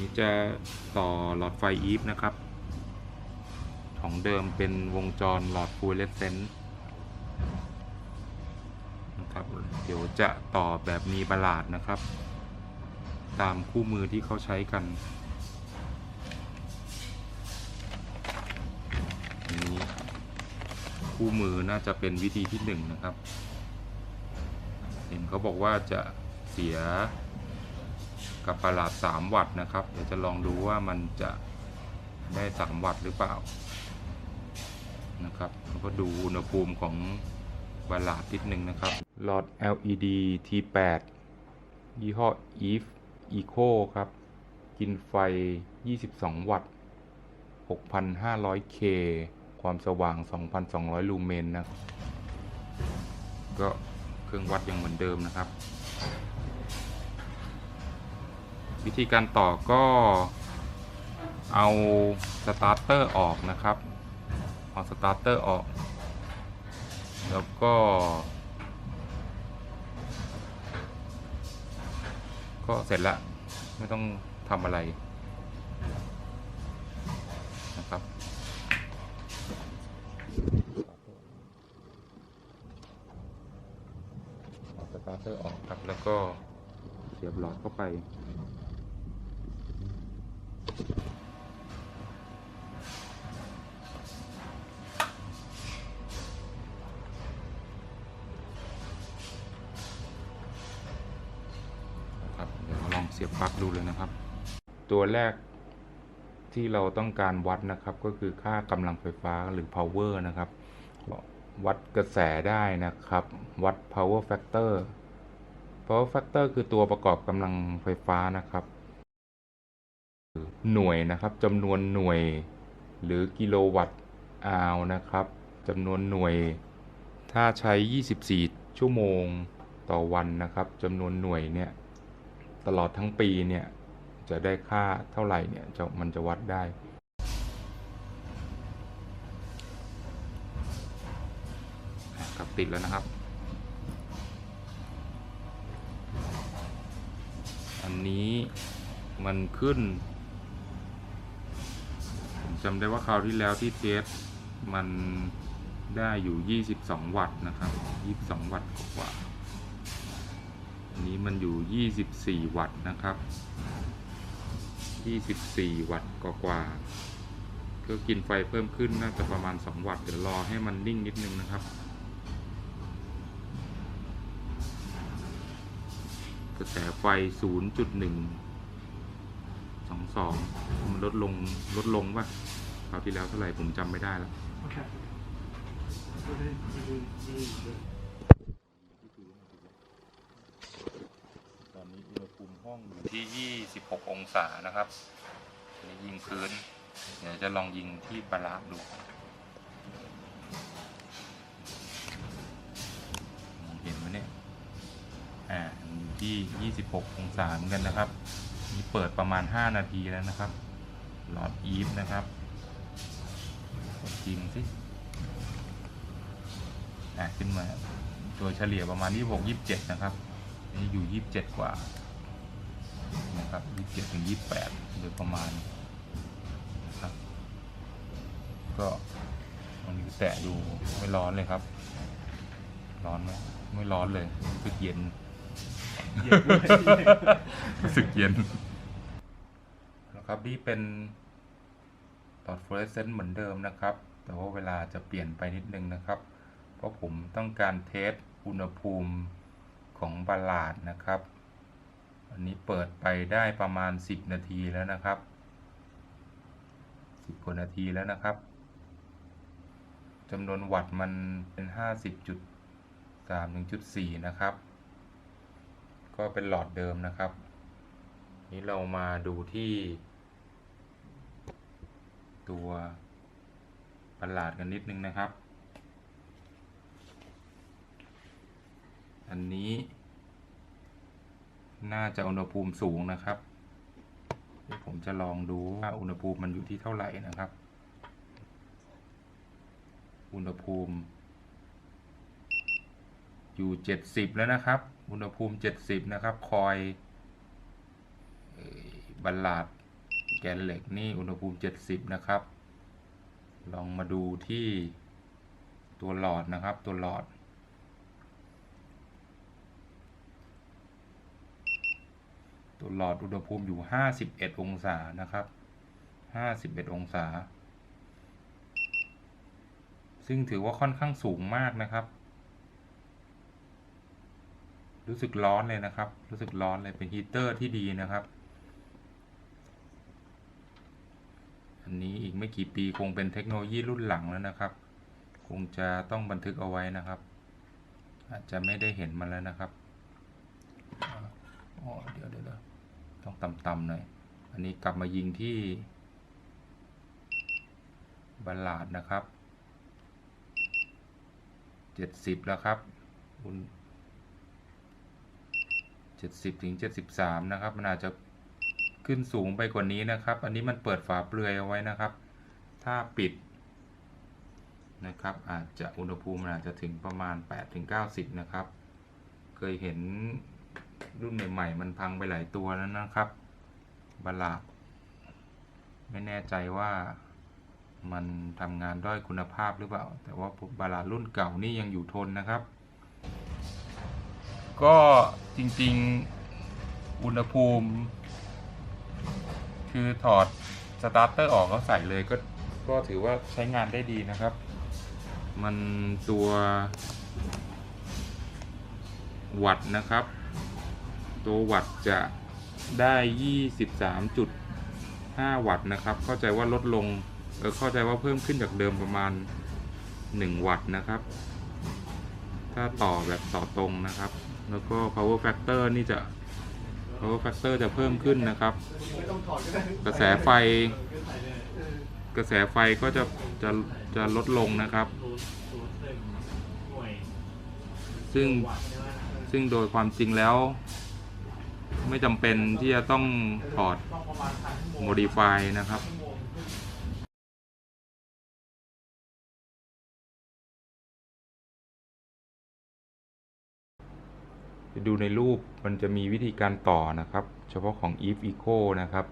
นี้จะต่อหลอดไฟอีฟนะครับ ของเดิมเป็นวงจรหลอดฟูเลสเซนต์นะครับ เดี๋ยวจะต่อแบบมีบลาดนะครับ ตามคู่มือที่เขาใช้กันอัน นี้คู่มือน่าจะเป็นวิธีที่หนึ่งนะครับ เห็นเขาบอกว่าจะเสีย กับประหลาด 3 วัตต์นะครับ เดี๋ยวจะลองดูว่ามันจะได้ 3 วัตต์หรือเปล่านะครับแล้วก็ดูอุณหภูมิของประหลาดนิดนึงนะครับ หลอด LED T8 ยี่ห้อ Eve Eco ครับ กินไฟ 22 วัตต์ 6,500K ความสว่าง 2,200 ลูเมนนะ ก็เครื่องวัดยังเหมือนเดิมนะครับ วิธีการต่อก็เอาสตาร์เตอร์ออกนะครับ เอาสตาร์เตอร์ออก แล้วก็ ก็เสร็จละ ไม่ต้องทำอะไรนะครับเอาสตาร์เตอร์ออกครับ แล้วก็เสียบหลอดเข้าไป ตัวแรกที่เราต้องการวัดนะครับ ก็คือค่ากำลังไฟฟ้าหรือ power นะครับ วัดกระแสได้นะครับ วัด power factor power factor คือตัวประกอบกำลังไฟฟ้านะครับ หน่วยนะครับจำนวนหน่วย หรือกิโลวัตต์อาวนะครับจำนวนหน่วย ถ้าใช้ 24 ชั่วโมงต่อวันนะครับจำนวนหน่วยเนี่ยตลอดทั้งปีเนี่ย จะได้ค่าเท่าไหร่เนี่ยมันจะวัดได้ครับติดแล้วนะครับ อันนี้มันขึ้น ผมจำได้ว่าคราวที่แล้วที่เทสมันได้อยู่ 22 วัตต์นะครับ 22 วัตต์กว่าอันนี้มันอยู่ 24 วัตต์นะครับ 24 วัตต์กว่าๆก็กินไฟเพิ่มขึ้นน่าจะประมาณ 2 วัตต์เดี๋ยวรอให้มันนิ่งนิดนึงนะครับกระแสไฟ 0.1 22 มันลดลงลดลงป่ะคราวที่แล้วเท่าไหร่ผมจำไม่ได้แล้ว Okay. So then you do, you do ตอนนี้อุณ ห้องอยู่ที่ 26 องศานะครับนี่ยิงพื้น เดี๋ยวจะลองยิงที่ปลาดูมองเห็นไหมเนี่ย อ่า อยู่ที่ 26 องศาเหมือนกันนะครับ นี่เปิดประมาณ 5 นาทีแล้วนะครับ หลอดอีฟนะครับกดยิงสิ อะขึ้นมา ตัวเฉลี่ยประมาณ 26 27 นะครับนี่อยู่ 27 กว่า นะครับ27ถึง28โดยประมาณนะครับ ก็วันนี้แตะดูไม่ร้อนเลยครับ ร้อนไหมไม่ร้อนเลยรู้สึกเย็น Yeah. รู้สึกเย็นนะครับนี่เป็นหลอดฟลูออเรสเซนต์เหมือนเดิมนะครับ แต่ว่าเวลาจะเปลี่ยนไปนิดนึงนะครับ เพราะผมต้องการเทสอุณหภูมิของบาลาดนะครับ อันนี้เปิดไปได้ประมาณ 10 นาทีแล้วนะครับ 10กว่านาทีแล้วนะครับจำนวนวัตต์มันเป็น 50.3ถึงจุด4นะครับ ก็เป็นหลอดเดิมนะครับ นี้เรามาดูที่ ตัวประหลาดกันนิดนึงนะครับ อันนี้ น่าจะอุณหภูมิสูงนะครับเดี๋ยวผมจะลองดูว่าอุณหภูมิมันอยู่ที่เท่าไหร่นะครับ อุณหภูมิ อยู่เจ็ดสิบแล้วนะครับ อุณหภูมิเจ็ดสิบนะครับ คอยเอ่อบัลลาดแกนเหล็กนี่อุณหภูมิ 70 นะครับ ลองมาดูที่ตัวหลอดนะครับ ตัวหลอด ตัวหลอดอุณหภูมิอยู่ 51 องศานะครับ 51 องศา ซึ่งถือว่าค่อนข้างสูงมากนะครับ รู้สึกร้อนเลยนะครับ รู้สึกร้อนเลยเป็นฮีเตอร์ที่ดีนะครับ อันนี้อีกไม่กี่ปีคงเป็นเทคโนโลยีรุ่นหลังแล้วนะครับ คงจะต้องบันทึกเอาไว้นะครับ อาจจะไม่ได้เห็นมันแล้วนะครับอ๋อเดี๋ยว ต้องต่ำๆหน่อย อันนี้กลับมายิงที่บัลลาดนะครับเจ็ดสิบแล้วครับคุณเจ็ดสิบถึงเจ็ดสิบามนะครับ มันอาจจะขึ้นสูงไปกว่านี้นะครับ อันนี้มันเปิดฝาเปลือยเอาไว้นะครับ ถ้าปิดนะครับ อาจจะอุณหภูมิมันอาจจะถึงประมาณ8-90 นะครับ เคยเห็น รุ่นใหม่ ๆ มันพังไปหลายตัวแล้วนะครับบาลาไม่แน่ใจว่ามันทำงานด้อยคุณภาพหรือเปล่า แต่ว่าบาลารุ่นเก่านี่ยังอยู่ทนนะครับ ก็จริงๆอุณหภูมิ คือถอดสตาร์เตอร์ออกแล้วใส่เลยก็ก็ถือว่าใช้งานได้ดีนะครับ มันตัว วัตต์นะครับ ตัววัตต์จะได้ 23.5 วัตต์นะครับ เข้าใจว่าลดลง เออเข้าใจว่าเพิ่มขึ้นจากเดิมประมาณ 1 วัตต์นะครับ ถ้าต่อแบบต่อตรงนะครับ แล้วก็ power factor นี่จะ power factor จะเพิ่มขึ้นนะครับ กระแสไฟ กระแสไฟก็จะจะจะลดลงนะครับ ซึ่งซึ่งโดยความจริงแล้ว ไม่จำเป็นที่จะต้องถอดโมง modify นะครับชั่วโมงขึ้นไปดูในรูปมันจะมีวิธีการต่อนะครับ เฉพาะของ Eve Eco นะครับ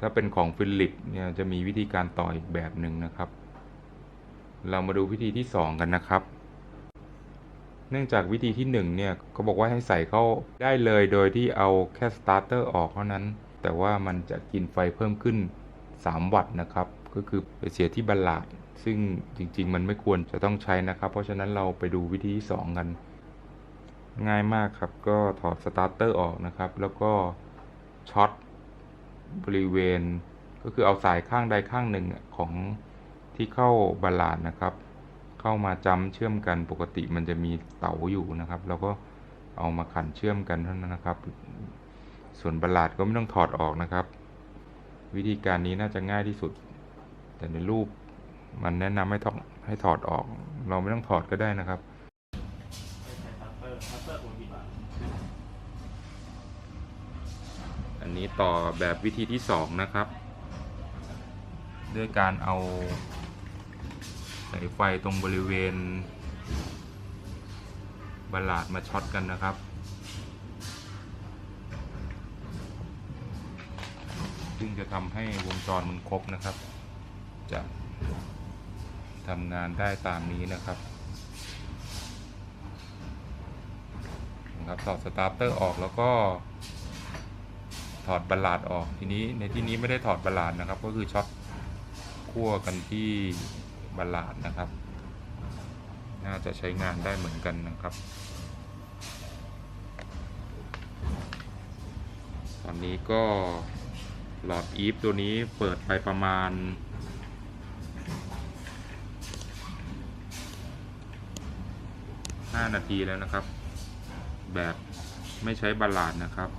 ถ้าเป็นของ Philip เนี่ยจะมีวิธีการต่ออีกแบบหนึ่งนะครับ เรามาดูวิธีที่ 2 กันนะครับ เนื่องจากวิธีที่1เนี่ยเขาบอกว่าให้ใส่เข้าได้เลยโดยที่เอาแค่สตาร์เตอร์ออกเท่านั้น แต่ว่ามันจะกินไฟเพิ่มขึ้น 3 วัตต์นะครับ ก็คือไปเสียที่บัลลาดซึ่งจริง ๆ มันไม่ควรจะต้องใช้นะครับ เพราะฉะนั้นเราไปดูวิธีที่ 2 กัน ง่ายมากครับ ก็ถอดสตาร์เตอร์ออกนะครับ แล้วก็ช็อตบริเวณ ก็คือเอาสายข้างใดข้างหนึ่งของที่เข้าบัลลาดนะครับ เข้ามาจำเชื่อมกันปกติมันจะมีเต๋าอยู่นะครับ แล้วก็เอามาขันเชื่อมกันเท่านั้นนะครับ ส่วนบัลลาดก็ไม่ต้องถอดออกนะครับ วิธีการนี้น่าจะง่ายที่สุด แต่ในรูปมันแนะนำให้ถอดให้ถอดออก เราไม่ต้องถอดก็ได้นะครับอันนี้ต่อแบบวิธีที่สองนะครับ ด้วยการเอาายไฟตรงบริเวณบลลาดมาช็อตกันนะครับซึ่งจะทำให้วงจรมันครบนะครับ จะทำงานได้ตามนี้นะครับครับถอดสตาร์เตอร์ออกแล้วก็ถอดบัลลาดออกทีนี้ในที่นี้ไม่ได้ถอดบัลลาดนะครับ ก็คือช็อตคั่วกันที่ บัลาดนะครับ น่าจะใช้งานได้เหมือนกันนะครับ ตอนนี้ก็หลอดอีฟตัวนี้เปิดไปประมาณ 5 นาทีแล้วนะครับ แบบไม่ใช้บัลาดนะครับ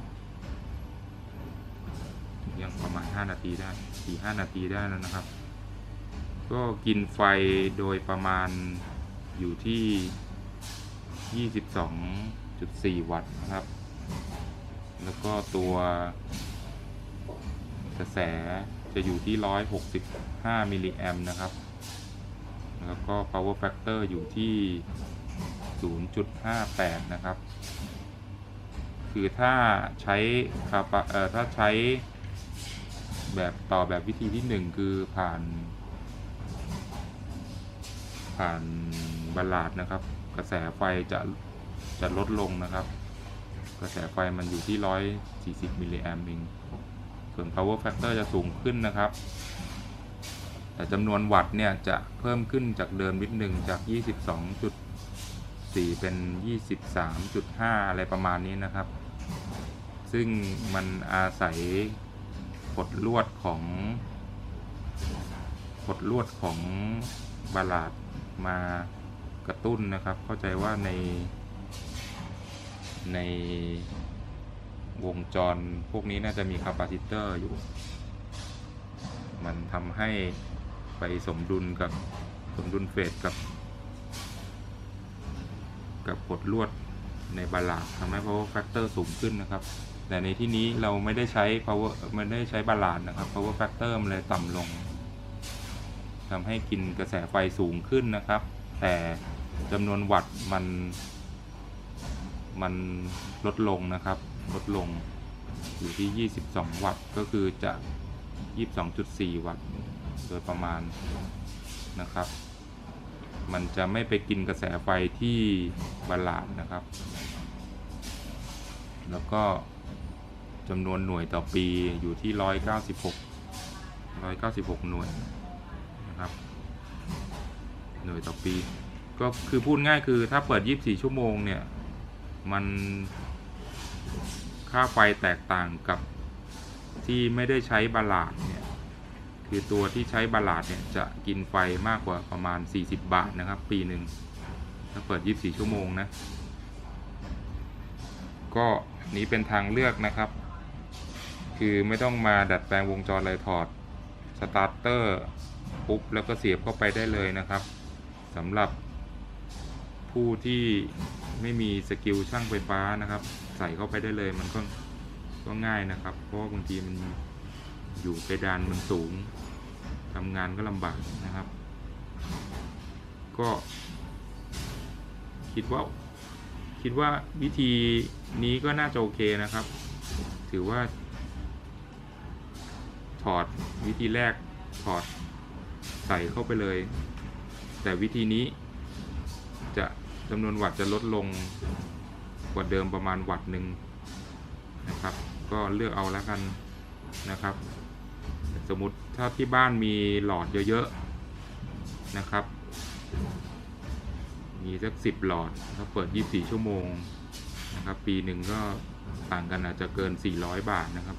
ยังประมาณ 5 นาทีได้ 4-5 นาทีได้แล้วนะครับ ก็กินไฟโดยประมาณอยู่ที่ 22.4 วัตต์นะครับ แล้วก็ตัวกระแสจะอยู่ที่ 165 มิลลิแอมป์นะครับ แล้วก็ power factor อยู่ที่ 0.58 นะครับ คือถ้าใช้คาปะเอ่อถ้าใช้แบบต่อแบบวิธีที่หนึ่งคือผ่าน ผ่านบลาดนะครับ กระแสไฟจะจะลดลงนะครับ กระแสไฟมันอยู่ที่ 140 มิลลิแอมป์เองส่วน power factor จะสูงขึ้นนะครับ แต่จำนวนวัตต์เนี่ยจะเพิ่มขึ้นจากเดิมนิดหนึ่งจาก 22.4 เป็น 23.5 อะไรประมาณนี้นะครับ ซึ่งมันอาศัยกดลวดของกดลวดของบาลาด มากระตุ้นนะครับ เข้าใจว่าใน ในวงจรพวกนี้น่าจะมีคาปาซิเตอร์อยู่ มันทำให้ไปสมดุลกับสมดุลเฟสกับ กับกดลวดในบาลาดทำให้ power factor สูงขึ้นนะครับ แต่ในที่นี้เราไม่ได้ใช้ power ไม่ได้ใช้บาลาดนะครับ power factor มันเลยต่ำลง ทำให้กินกระแสไฟสูงขึ้นนะครับ แต่จำนวนวัตต์มัน มันลดลงนะครับ ลดลงอยู่ที่ 22 วัตต์ก็คือจะ 22.4 วัตต์โดยประมาณนะครับ มันจะไม่ไปกินกระแสไฟที่บาลานซ์นะครับ แล้วก็จำนวนหน่วยต่อปีอยู่ที่ 196 196 หน่วย นะครับ หน่วยต่อปี ก็คือพูดง่ายคือถ้าเปิด 24 ชั่วโมงเนี่ย มันค่าไฟแตกต่างกับที่ไม่ได้ใช้บาลาดเนี่ย คือตัวที่ใช้บาลาดเนี่ยจะกินไฟมากกว่าประมาณ 40 บาทนะครับ ปีหนึ่งถ้าเปิด 24 ชั่วโมงนะ ก็นนี้เป็นทางเลือกนะครับ คือไม่ต้องมาดัดแปลงวงจรเลยถอดสตาร์เตอร์ ปุ๊บแล้วก็เสียบเข้าไปได้เลยนะครับสำหรับผู้ที่ไม่มีสกิลช่างไฟฟ้านะครับ ใส่เข้าไปได้เลยมันก็ก็ง่ายนะครับ เพราะบางทีมันอยู่เพดานมันสูงทำงานก็ลำบากนะครับ ก็คิดว่าคิดว่าวิธีนี้ก็น่าจะโอเคนะครับ ถือว่า ถอดวิธีแรกถอด ใส่เข้าไปเลย แต่วิธีนี้จะจำนวนวัตต์จะลดลงกว่าเดิมประมาณวัตต์หนึ่งนะครับ ก็เลือกเอาแล้วกันนะครับ สมมติถ้าที่บ้านมีหลอดเยอะๆนะครับ มีสักสิบหลอดถ้าเปิด 24 ชั่วโมงนะครับ ปีหนึ่งก็ต่างกันอาจจะเกิน 400 บาทนะครับ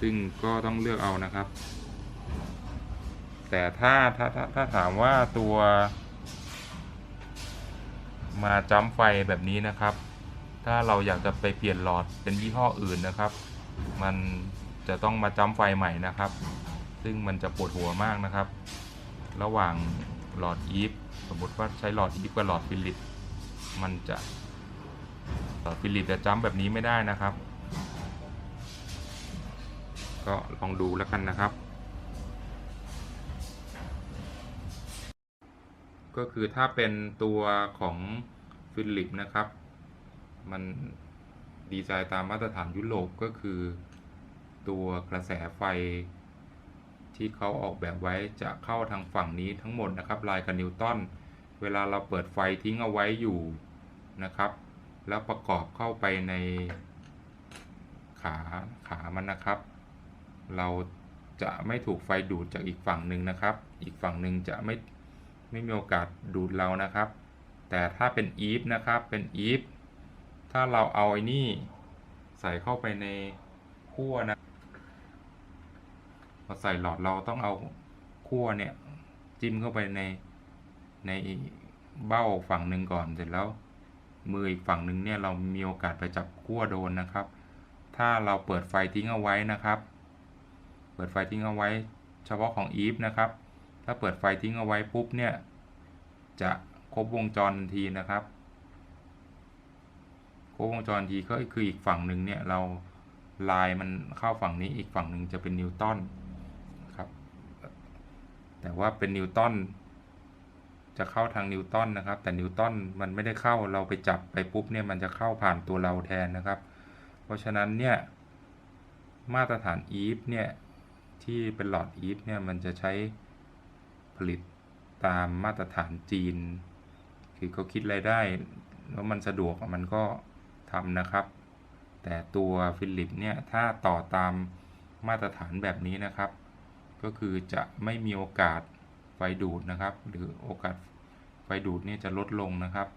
ซึ่งก็ต้องเลือกเอานะครับ แต่ถ้าถ้าถ้าถ้าถามว่าตัว มาจัมไฟแบบนี้นะครับ ถ้าเราอยากจะไปเปลี่ยนหลอดเป็นยี่ห้ออื่นนะครับ มันจะต้องมาจัมไฟใหม่นะครับ ซึ่งมันจะปวดหัวมากนะครับ ระหว่างหลอดอีฟสมมติว่าใช้หลอดอีฟกับหลอดฟิลิปมันจะหลอดฟิลิปจะจัมแบบนี้ไม่ได้นะครับ ก็ลองดูแล้วกันนะครับ ก็คือถ้าเป็นตัวของฟิลิปนะครับ มันดีไซน์ตามมาตรฐานยุโรปก็คือ ตัวกระแสไฟที่เขาออกแบบไว้จะเข้าทางฝั่งนี้ทั้งหมดนะครับลายกับนิวตันเวลาเราเปิดไฟทิ้งเอาไว้อยู่นะครับ แล้วประกอบเข้าไปในขาขามันนะครับ เราจะไม่ถูกไฟดูดจากอีกฝั่งหนึ่งนะครับ อีกฝั่งหนึ่งจะไม่ ไม่มีโอกาสดูดเรานะครับ แต่ถ้าเป็นอีฟนะครับเป็นอีฟถ้าเราเอาไอ้นี่ใส่เข้าไปในขั้วนะพอใส่หลอดเราต้องเอาขั้วเนี่ยจิ้มเข้าไปในในเบ้าฝั่งหนึ่งก่อนเสร็จแล้ว มืออีกฝั่งหนึ่งเนี่ยเรามีโอกาสไปจับขั้วโดนนะครับ ถ้าเราเปิดไฟทิ้งเอาไว้นะครับ เปิดไฟทิ้งเอาไว้ เฉพาะของอีฟนะครับ ถ้าเปิดไฟทิ้งเอาไว้ปุ๊บเนี่ย จะครบวงจรทันทีนะครับครบวงจรทีก็คืออีกฝั่งหนึ่งเนี่ยเราลายมันเข้าฝั่งนี้อีกฝั่งหนึ่งจะเป็นนิวตันครับ แต่ว่าเป็นนิวตันจะเข้าทางนิวตันนะครับ แต่นิวตันมันไม่ได้เข้าเราไปจับไปปุ๊บเนี่ยมันจะเข้าผ่านตัวเราแทนนะครับ เพราะฉะนั้นเนี่ยมาตรฐานอีฟเนี่ยที่เป็นหลอดอีฟเนี่ยมันจะใช้ ลิตตามมาตรฐานจีน คือเขาคิดรายได้ แล้วมันสะดวกมันก็ทำนะครับ แต่ตัวฟิลิปเนี่ยถ้าต่อตามมาตรฐานแบบนี้นะครับ ก็คือจะไม่มีโอกาสไฟดูดนะครับ หรือโอกาสไฟดูดเนี่ยจะลดลงนะครับ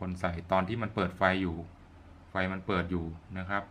คนใส่ตอนที่มันเปิดไฟอยู่ ไฟมันเปิดอยู่นะครับ